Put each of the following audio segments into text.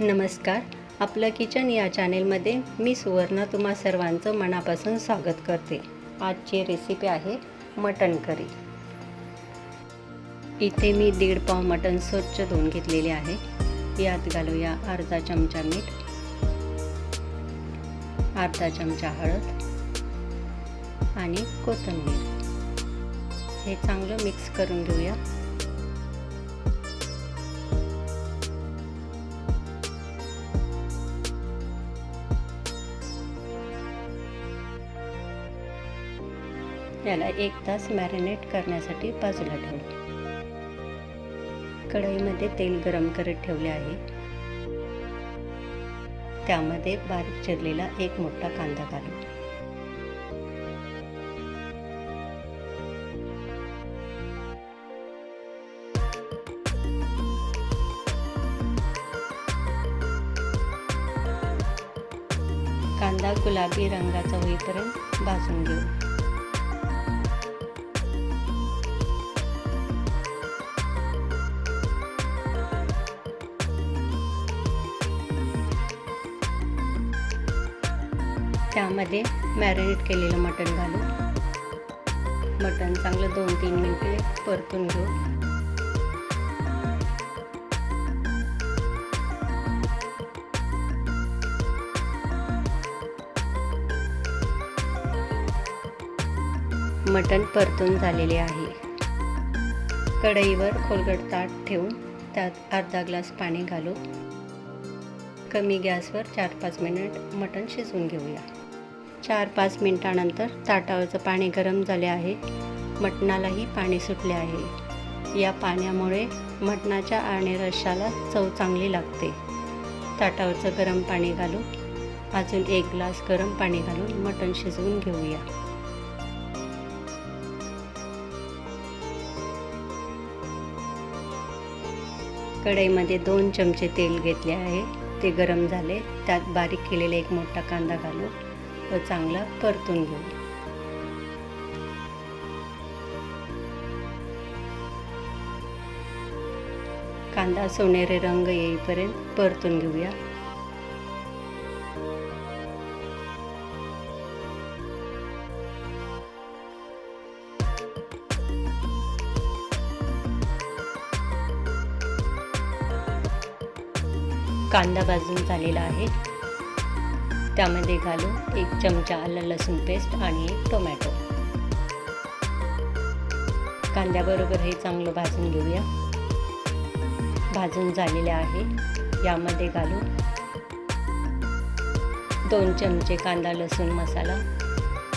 नमस्कार. आपलं किचन या चॅनेलमध्ये मी सुवर्णा तुम्हा सर्वांचं मनापासून स्वागत करते. आजची रेसिपी आहे मटण करी. इथे मी दीड पाव मटण स्वच्छ धुवून घेतलेले आहे. यात घालूया अर्धा चमचा मीठ अर्धा चमचा हळद आणि कोथिंबीर. हे चांगलं मिक्स करून घेऊया. याला एक तास मॅरिनेट करण्यासाठी बाजूला ठेवले. कढईमध्ये तेल गरम करत ठेवले आहे. त्यामध्ये बारीक चिरलेला एक मोठा कांदा घालू कांदा गुलाबी रंगाचा होईपर्यंत भाजून घेऊ. त्यामध्ये मॅरिनेट केलेलं मटण घालू. मटण चांगलं दोन तीन मिनटे परतून घेऊ. मटण परतून झालेले आहे. कढईवर खोलगट ताट ठेवून त्यात अर्धा ग्लास पाणी घालू. कमी गॅसवर चार पाच मिनिट मटण शिजवून घेऊया. चार पाच मिनटानंतर ताटावरचं पाणी गरम झाले आहे. मटणालाही पाणी सुटले आहे. या पाण्यामुळे मटणाच्या आणि रश्शाला चव चांगली लागते. ताटावरचं गरम पाणी घालू अजून एक ग्लास गरम पाणी घालून मटण शिजवून घेऊया. कढईमध्ये दोन चमचे तेल घेतले आहे. ते गरम झाले. त्यात बारीक केलेला एक मोठा कांदा घालू व चांगला परतून घेऊ. कांदा सोनेरी रंग येईपर्यंत परतून घेऊया. कांदा भाजून झालेला आहे. त्यामध्ये घालू एक चमचा आलं लसूण पेस्ट आणि एक टोमॅटो. कांद्याबरोबर हे चांगलं भाजून घेऊया. भाजून झालेले आहे. यामध्ये घालू दोन चमचे कांदा लसूण मसाला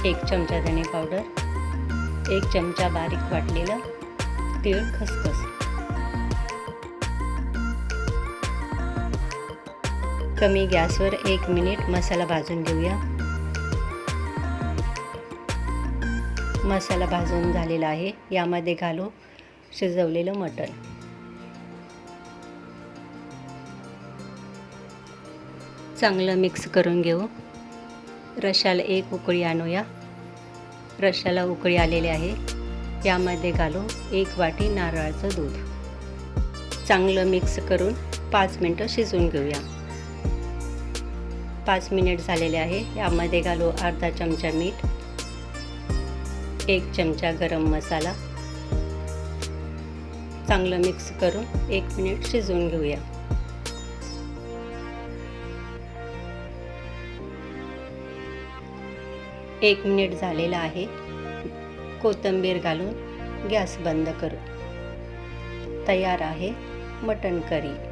एक चमचा धणे पावडर एक चमचा बारीक वाटलेलं तीळ खसखस. कमी गॅसवर एक मिनिट मसाला भाजून घेऊया. मसाला भाजून झालेला आहे. यामध्ये घालू शिजवलेलं मटण. चांगलं मिक्स करून घेऊ. रशाला एक उकळी आणूया. रशाला उकळी आलेली आहे. यामध्ये घालू एक वाटी नारळाचं दूध. चांगलं मिक्स करून पाच मिनटं शिजवून घेऊया. पाच मिनिट झालेले आहे. यामध्ये घालू अर्धा चमचा मीठ एक चमचा गरम मसाला. चांगलं मिक्स करून एक मिनिट शिजवून घेऊया. एक मिनिट झालेला आहे. कोथिंबीर घालून गॅस बंद करू. तयार आहे मटण करी.